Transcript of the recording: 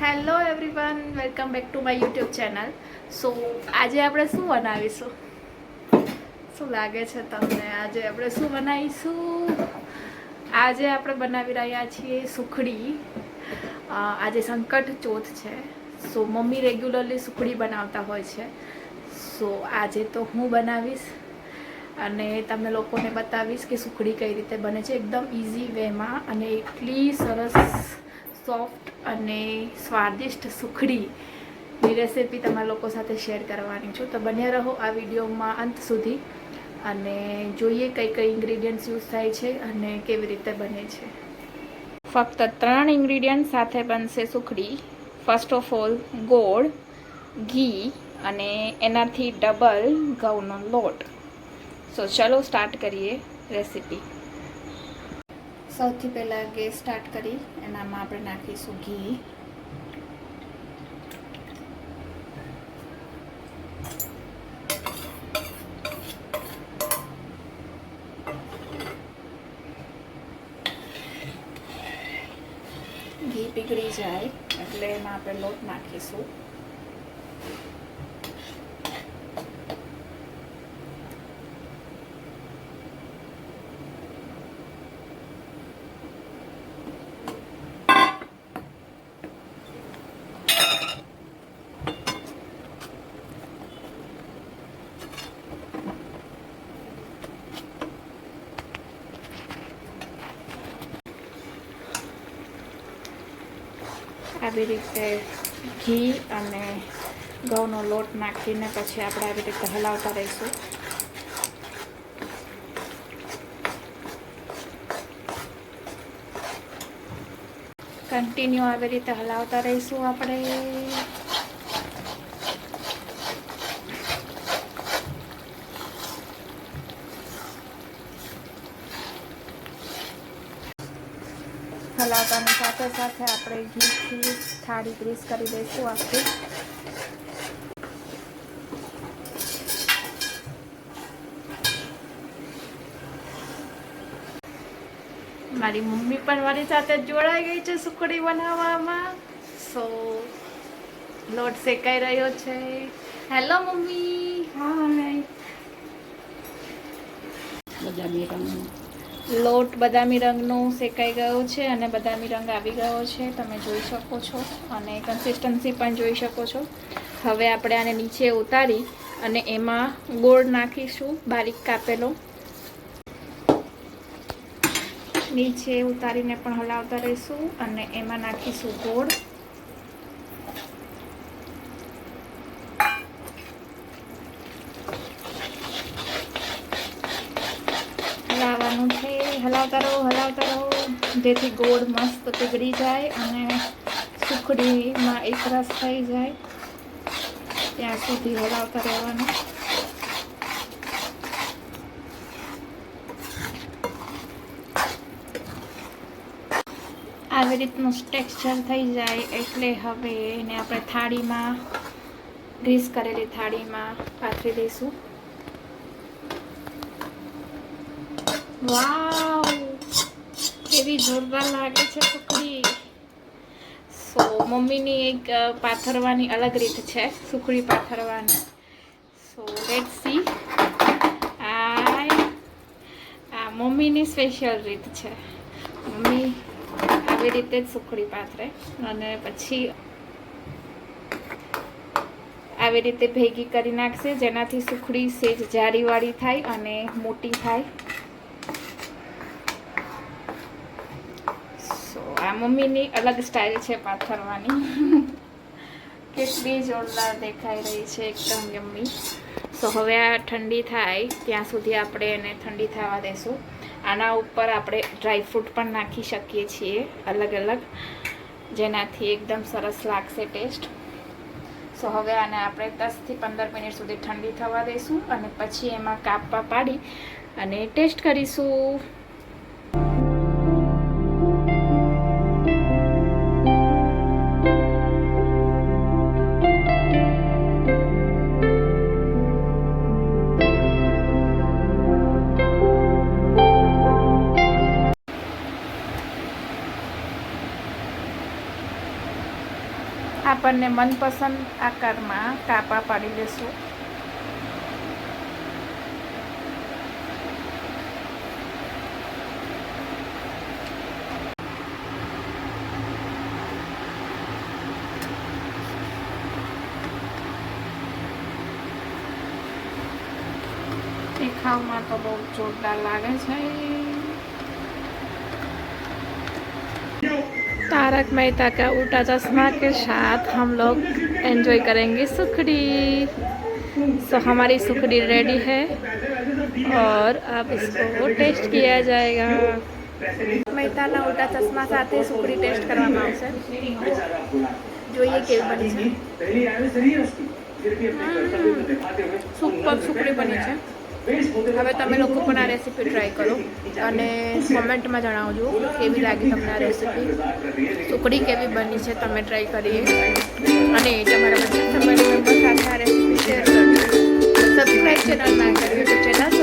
Hello everyone welcome back to my YouTube channel so આજે આપણે શું બનાવીશું? શું લાગે છે તમને? આજે આપણે શું બનાવીશું? આજે આપણે બનાવી રહ્યા છીએ સુખડી. આજે સંકટ ચોથ છે. સો મમ્મી રેગ્યુલરલી સુખડી બનાવતા હોય છે. સો આજે તો હું બનાવીશ અને તમને લોકોને બતાવીશ કે સુખડી કઈ રીતે બને છે. એકદમ ઇઝી વેમાં અને એટલી સરસ સોફ્ટ અને સ્વાદિષ્ટ સુખડીની રેસિપી તમારા લોકો સાથે શેર કરવાની છું. તો બન્યા રહો આ વિડીયોમાં અંત સુધી અને જોઈએ કઈ કઈ ઇન્ગ્રીડિયન્ટ્સ યુઝ થાય છે અને કેવી રીતે બને છે. ફક્ત ત્રણ ઇન્ગ્રીડિયન્ટ સાથે બનશે સુખડી. ફર્સ્ટ ઓફ ઓલ ગોળ, ઘી અને એનાથી ડબલ ઘઉંનો લોટ. સો ચલો સ્ટાર્ટ કરીએ રેસીપી. સૌથી પહેલાં ગેસ સ્ટાર્ટ કરી, એનામાં આપણે નાખીશું ઘી. ઘી પીગળી જાય, એટલે એમાં આપણે લોટ નાખીશું. આવી રીતે ઘી અને ઘઉંનો લોટ નાખીને પછી આપણે આવી રીતે હલાવતા રહીશું. કન્ટિન્યુ આવી રીતે હલાવતા રહીશું આપણે. હલાવતાની સાથે સાથે આપણે ઘીથી થાળી ગ્રીસ કરી દઈશું આખી. મારી મમ્મી પણ મારી સાથે જોડાઈ ગઈ છે સુખડી બનાવવામાં. સો લોટ શેકાઈ રહ્યો છે. Hello mummy. હાય બધા લોટ બદામી રંગનું શેકાઈ ગયો છે અને બદામી રંગ આવી ગયો છે. તમે જોઈ શકો છો અને કન્સિસ્ટન્સી પણ જોઈ શકો છો. હવે આપણે આને નીચે ઉતારી અને એમાં ગોળ નાખીશું બારીક કાપેલો. નીચે ઉતારીને પણ હલાવતા રહીશું અને એમાં નાખીશું ગોળ હલાવવાનું છે હલાવતા રહો હલાવતા રહો. જેથી ગોળ મસ્ત પીગળી જાય અને સુખડીમાં એકરસ થઈ જાય. ત્યાં સુધી હલાવતા રહેવાનું. આવી રીતનું ટેક્સચર થઈ જાય એટલે હવે એને આપણે થાળીમાં, ગ્રીસ કરેલી થાળીમાં પાથરી દઈશું. વાવ. કેવી જોરદાર લાગે છે સુખડી. સો, મમ્મીની એક પાથરવાની અલગ રીત છે, સુખડી પાથરવાની. સો લેટ સી આ આ મમ્મીની સ્પેશિયલ રીત છે. મમ્મી આવી રીતે જ સુખડી પાથરે અને પછી આવી રીતે ભેગી કરી નાખશે, જેનાથી સુખડી સેજ જારીવાળી થાય અને મોટી થાય સો આ મમ્મીની અલગ સ્ટાઇલ છે પાથરવાની કેટલી જોરદાર દેખાઈ રહી છે, એકદમ યમ્મી સો હવે આ ઠંડી થાય, ત્યાં સુધી આપણે એને ઠંડી થવા દેશું. આના ઉપર આપણે ડ્રાયફ્રૂટ પણ નાખી શકીએ છીએ, અલગ અલગ. જેનાથી એકદમ સરસ લાગશે ટેસ્ટ સો હવે આને આપણે દસથી પંદર મિનિટ સુધી ઠંડી થવા દઈશું અને પછી એમાં કાપવા પાડી અને ટેસ્ટ કરીશું. આપણને મનપસંદ આકારમાં કાપા પાડી લેશું. દેખાવમાં તો બહુ જોરદાર લાગે છે. तारक मेहता का उल्टा चश्मा के साथ हम लोग एंजॉय करेंगे सुखड़ी सो हमारी सुखड़ी रेडी है और अब इसको टेस्ट किया जाएगा મહેતાના ઉલ્ટા ચશ્મા સાથે સુખડી ટેસ્ટ કરવામાં આવશે જોઈએ કેવી બની છે સુપર સુખડી બની છે હવે તમે લોકો પણ આ રેસીપી ટ્રાય કરો અને કોમેન્ટમાં જણાવજો કેવી લાગી તમને આ રેસીપી સુકડી કેવી બની છે તમે ટ્રાય કરીએ. અને તમારા બધા ફેમિલી સાથે આ રેસીપી શેર કરજો. સબસ્ક્રાઈબ ચેનલ ના કર્યું તો ચેનલ